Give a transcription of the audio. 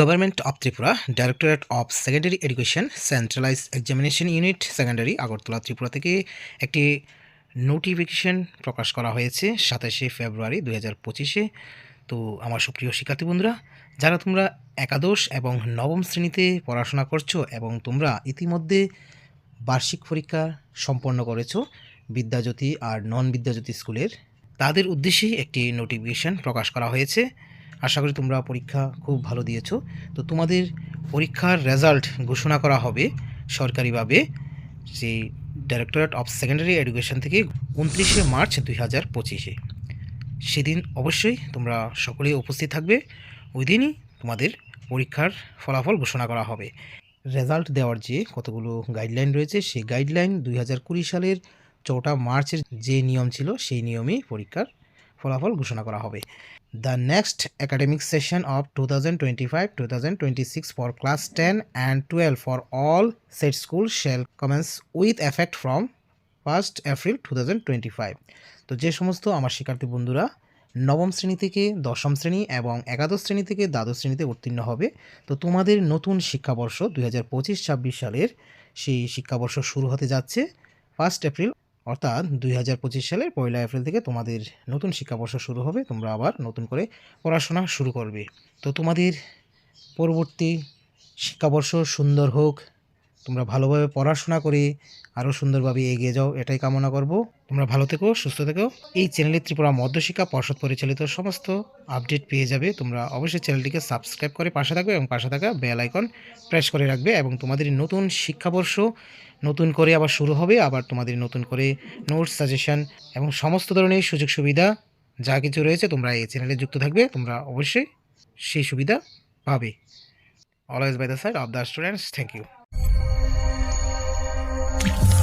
Government of Tripura directorate of secondary education centralise examination unit secondary Agartala Tripura থেকে একটি notification প্রকাশ করা হয়েছে সাতাশে ফেব্রুয়ারি দু হাজার পঁচিশে। তো আমার সুপ্রিয় শিক্ষার্থী বন্ধুরা, যারা তোমরা একাদশ এবং নবম শ্রেণীতে পড়াশোনা করছ এবং তোমরা ইতিমধ্যে বার্ষিক পরীক্ষা সম্পন্ন করেছ বিদ্যাজ্যোতি আর নন বিদ্যাজ্যোতি স্কুলের, তাদের উদ্দেশ্যেই একটি নোটিফিকেশন প্রকাশ করা হয়েছে। আশা করি তোমরা পরীক্ষা খুব ভালো দিয়েছ। তো তোমাদের পরীক্ষার রেজাল্ট ঘোষণা করা হবে সরকারিভাবে সেই ডাইরেক্টরেট অফ সেকেন্ডারি এডুকেশন থেকে উনত্রিশে মার্চ দুই হাজার পঁচিশে। সেদিন অবশ্যই তোমরা সকলেই উপস্থিত থাকবে। ওই দিনই তোমাদের পরীক্ষার ফলাফল ঘোষণা করা হবে। রেজাল্ট দেওয়ার যে কতগুলো গাইডলাইন রয়েছে, সেই গাইডলাইন দুই হাজার কুড়ি সালের চৌঠা মার্চের যে নিয়ম ছিল, সেই নিয়মেই পরীক্ষার ফলাফল ঘোষণা করা হবে। The next academic session of 2025-2026 for class 10 and 12 for all said schools shall commence with effect from 1st April 2025 তো যে সমস্ত আমার শিক্ষার্থী বন্ধুরা, নবম শ্রেণি থেকে দশম শ্রেণি এবং একাদশ শ্রেণি থেকে দ্বাদশ শ্রেণীতে উত্তীর্ণ হবে, তো তোমাদের নতুন শিক্ষাবর্ষ দুই হাজার পঁচিশ ছাব্বিশ সালের সেই শিক্ষাবর্ষ শুরু হতে যাচ্ছে ফার্স্ট এপ্রিল অর্থাৎ দুই হাজার পঁচিশ সালের পয়লা এপ্রিল থেকে তোমাদের নতুন শিক্ষাবর্ষ শুরু হবে, তোমরা আবার নতুন করে পড়াশোনা শুরু করবে। তো তোমাদের পরবর্তী শিক্ষাবর্ষ সুন্দর হোক তোমরা ভালোভাবে পড়াশোনা করে আরও সুন্দরভাবে এগিয়ে যাও, এটাই কামনা করব। তোমরা ভালো থেকো, সুস্থ থেকো। এই চ্যানেলে ত্রিপুরা মধ্যশিক্ষা পর্ষদ পরিচালিত সমস্ত আপডেট পেয়ে যাবে। তোমরা অবশ্যই চ্যানেলটিকে সাবস্ক্রাইব করে পাশে থাকবে এবং পাশে থাকা বেল আইকন প্রেস করে রাখবে এবং তোমাদের নতুন শিক্ষাবর্ষ নতুন করে আবার শুরু হবে। আবার তোমাদের নতুন করে নোটস সাজেশন এবং সমস্ত ধরনের সুযোগ সুবিধা যা কিছু রয়েছে তোমরা এই চ্যানেলে যুক্ত থাকবে, তোমরা অবশ্যই সেই সুবিধা পাবে। Always by the side of the students thank you Thank you.